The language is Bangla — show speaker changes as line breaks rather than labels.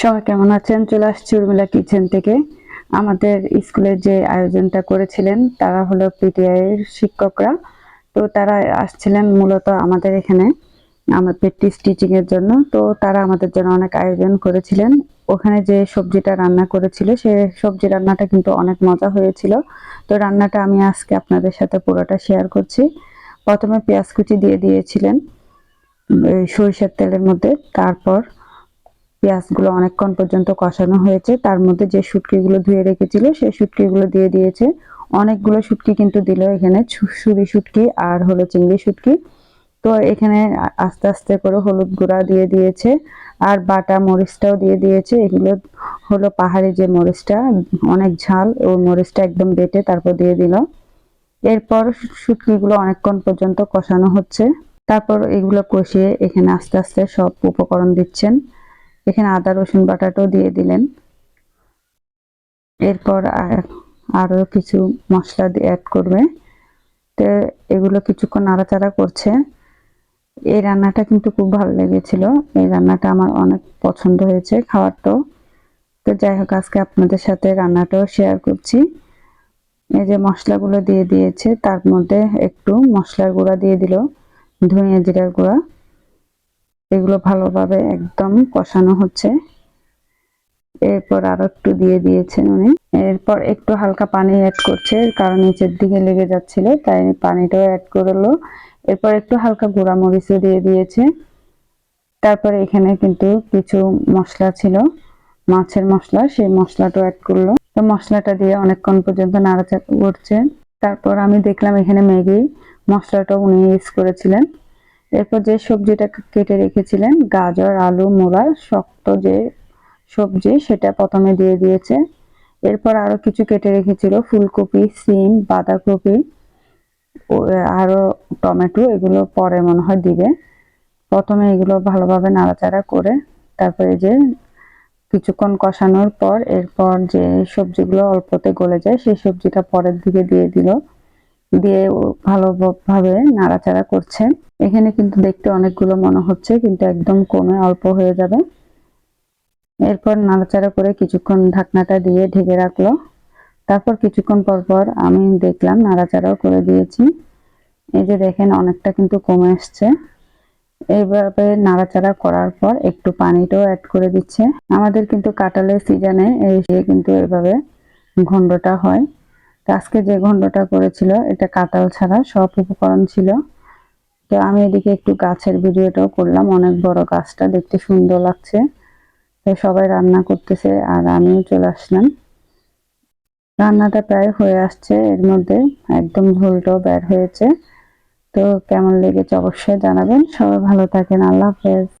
সবাই কেমন আছেন? চলে আসছি উর্মিলা কিচেন থেকে। আমাদের স্কুলে যে আয়োজনটা করেছিলেন, তারা হলো পিটিআই এর শিক্ষকরা। তো তারা আসছিলেন মূলত আমাদের এখানে আমাদের স্টিচিং এর জন্য। তো তারা আমাদের জন্য অনেক আয়োজন করেছিলেন। ওখানে যে সবজিটা রান্না করেছিল, সে সবজি রান্নাটা কিন্তু অনেক মজা হয়েছিল। তো রান্নাটা আমি আজকে আপনাদের সাথে পুরোটা শেয়ার করছি। প্রথমে পেঁয়াজ কুচি দিয়ে দিয়েছিলেন সরিষার তেলের মধ্যে। তারপর পেঁয়াজগুলো অনেকক্ষণ পর্যন্ত কষানো হয়েছে। তার মধ্যে যে শুটকিগুলো ধুয়ে রেখেছিল, সেই শুটকিগুলো দিয়ে দিয়েছে। অনেকগুলো শুটকি কিন্তু দিল এখানে ছুরি শুটকি আর হলো চিংড়ি শুটকি। তো এখানে আস্তে আস্তে করে হলুদ গুঁড়া দিয়ে দিয়েছে আর বাটা মরিচটাও দিয়ে দিয়েছে। এগুলো হলো পাহাড়ি যে মরিচটা, অনেক ঝাল ওই মরিচটা একদম বেটে তারপর দিয়ে দিল। এরপর শুটকিগুলো অনেকক্ষণ পর্যন্ত কষানো হচ্ছে। তারপর এগুলো কষিয়ে এখানে আস্তে আস্তে সব উপকরণ দিচ্ছেন। এখানে আদা, রসুন বাটাটাও দিয়ে দিলেন। এরপর আরও কিছু মশলা অ্যাড করবে। তো এগুলো কিছুক্ষণ নাড়াচাড়া করছে। এই রান্নাটা কিন্তু খুব ভালো লেগেছিল। এই রান্নাটা আমার অনেক পছন্দ হয়েছে খাবারটাও তো যাই হোক, আজকে আপনাদের সাথে রান্নাটাও শেয়ার করছি। এই যে মশলাগুলো দিয়ে দিয়েছে, তার মধ্যে একটু মশলার গুঁড়া দিয়ে দিল, ধনিয়া জিরার গুঁড়া। এগুলো ভালোভাবে একদম কষানো হচ্ছে। এরপর আরও একটু দিয়ে দিয়েছেন উনি। এরপর একটু হালকা পানি অ্যাড করছে, কারণ নিচের দিকে লেগে যাচ্ছিল, তাই পানিটাও অ্যাড করল। এরপর একটু হালকা গুঁড়া মরিচও দিয়ে দিয়েছে। তারপরে এখানে কিন্তু কিছু মশলা ছিল, মাছের মশলা, সেই মশলাটাও অ্যাড করল। তো মশলাটা দিয়ে অনেকক্ষণ পর্যন্ত নাড়াচাড়া করছে। তারপর আমি দেখলাম এখানে ম্যাগি মশলাটা উনি ইউজ করেছিলেন। এরপর যে সবজিটা কেটে রেখেছিলেন, গাজর, আলু, মূলা, শক্ত যে সবজি সেটা প্রথমে দিয়ে দিয়েছে। এরপর আরও কিছু কেটে রেখেছিল, ফুলকপি, সিম, বাঁধাকপি আরও টমেটো, এগুলো পরে মনে হয় দিবে। প্রথমে এগুলো ভালোভাবে নাড়াচাড়া করে তারপরে যে কিছুক্ষণ কষানোর পর এরপর যে সবজিগুলো অল্পতে গলে যায়, সেই সবজিটা পরের দিকে দিয়ে দিল। দিয়ে ভালোভাবে নাড়াচাড়া করছে। এখানে কিন্তু দেখতে অনেকগুলো মনে হচ্ছে, কিন্তু একদম কমে অল্প হয়ে যাবে। এরপর নাড়াচাড়া করে কিছুক্ষণ ঢাকনাটা দিয়ে ঢেকে রাখল। তারপর কিছুক্ষণ পর পর আমি দেখলাম নাড়াচাড়াও করে দিয়েছি। এই যে দেখেন, অনেকটা কিন্তু কমে আসছে এইভাবে নাড়াচাড়া করার পর একটু পানিটাও অ্যাড করে দিচ্ছে। আমাদের কিন্তু কাঁঠালের সিজনে এই কিন্তু এভাবে ঘন্ডটা হয়। আজকে যে ঘন্ডটা করেছিল, এটা কাঁঠাল ছাড়া সব উপকরণ ছিল। তো আমি এদিকে একটু গাছের ভিডিওটাও করলাম, অনেক বড় গাছটা, দেখতে সুন্দর লাগছে। তো সবাই রান্না করতেছে আর আমিও চলে আসলাম। রান্নাটা প্রায় হয়ে আসছে, এর মধ্যে একদম ঝোলটাও বের হয়েছে। তো কেমন লেগেছে অবশ্যই জানাবেন। সবাই ভালো থাকেন, আল্লাহ হাফেজ।